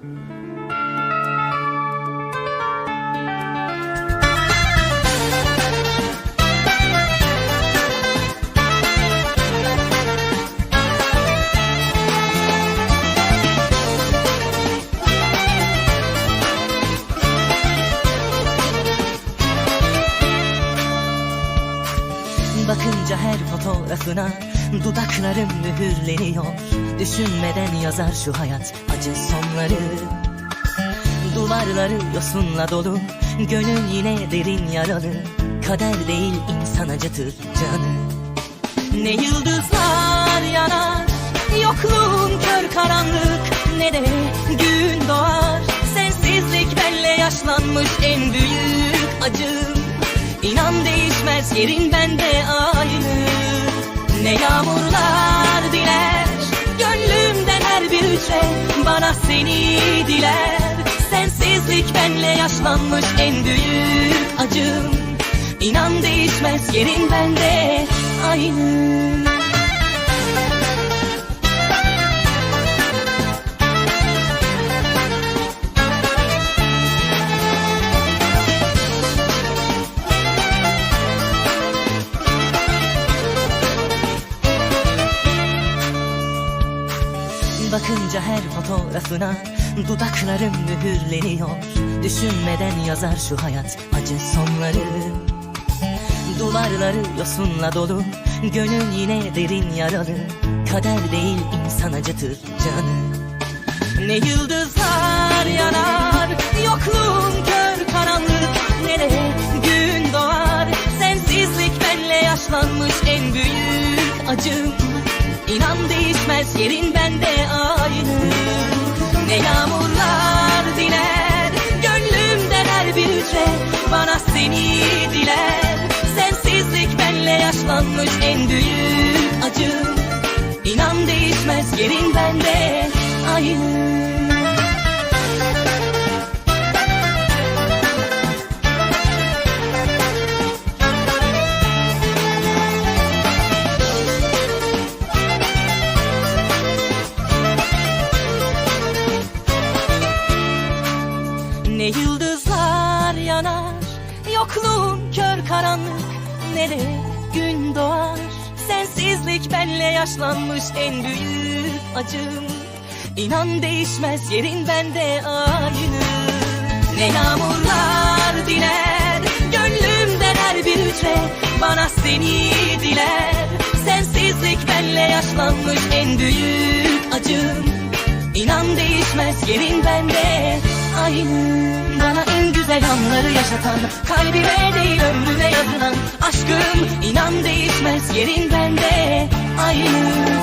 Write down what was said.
バクンじゃ減ることラスな dudaklarım mühürleniyor. Düşünmeden yazar şu hayat acı sonları. Duvarları yosunla dolu Gönül yine derin yaralı. Kader değil insan acıtır canı. Ne yıldızlar yanar Yokluğun kör karanlık. Ne de gün doğar Sensizlik benle yaşlanmış en büyük acım. İnan değişmez yerin bende aynı Ne yağmurlar diler. Gönlümden her bir hücre Bana seni diler. Sensizlik benle yaşlanmış en büyük acım. İnan değişmez yerin bende aynı Bakınca her fotoğrafına dudaklarım mühürleniyor. Düşünmeden yazar şu hayat acı sonları. Duvarları yosunla dolu Gönül yine derin yaralı. Kader değil insan acıtır canı. Ne yıldızlar yanar Yokluğun kör karanlık. Ne de gün doğar Sensizlik benle yaşlanmış en büyük acım İnan değişmez yerin bende aynı. Ne yağmurlar diler Gönlümden her bir hücre Bana seni diler Sensizlik benle yaşlanmış en büyük acım İnan değişmez yerin bende aynı yanar Yokluğun kör karanlık Ne de gün doğar? Sensizlik benle yaşlanmış en büyük acım. İnan değişmez yerin bende aynı. Ne yağmurlar diler Gönlümden her bir hücre Bana seni diler. Sensizlik benle yaşlanmış en büyük acım. İnan değişmez yerin bende aynı Bana en güzel anları yaşatan Kalbime değil ömrüme yazılan Aşkım inan değişmez yerin bende aynı